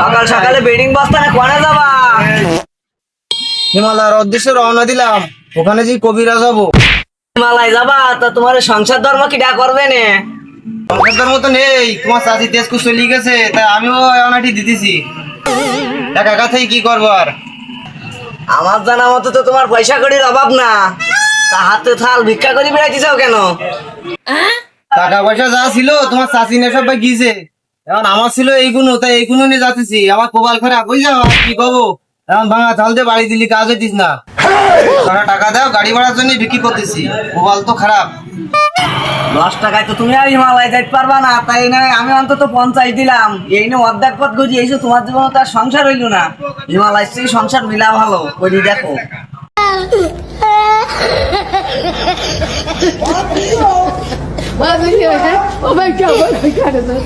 সকাল সকালে বেডিং বস্তা না যাবা? হিমালয়ের উদ্দেশ্যে রওনা দিলাম। ওখানে যে কবিরাজ হব। হিমালয় যাবা, তা তোমার সংসার ধর্ম কি ডা করবে নে? সংসার মতো নেই, তোমার চাষি দেশ চলে গেছে তাই আমিও অনাটি দিতেছি। একা একা থেকে কি করব আর? আমার জানা মতো তো তোমার পয়সা কড়ির অভাব না। তা হাতে থাল ভিক্ষা করে বেড়াইতেছাও কেন? টাকা পয়সা যা ছিল তোমার চাষি নিয়ে সবাই গিয়েছে। এখন আমার ছিল এইগুলো তাই এইগুলো নিয়ে যাতেছি আমার কোবাল খারাপ বুঝ যাও কি কবো এখন ভাঙা চাল দিয়ে বাড়ি দিলি কাজ হইতিস না। টাকা টাকা দাও গাড়ি ভাড়ার জন্য বিক্রি করতেছি। কোবাল তো খারাপ। দশ টাকায় তো তুমি আর হিমালয় যাইতে পারবা না তাই না আমি অন্তত পঞ্চাশ দিলাম। এই নিয়ে অর্ধেক পথ গজি এইসব তোমার জীবনে তার সংসার হইল না। হিমালয় সেই সংসার মিলা ভালো ওই দেখো। Oh my o ben my God!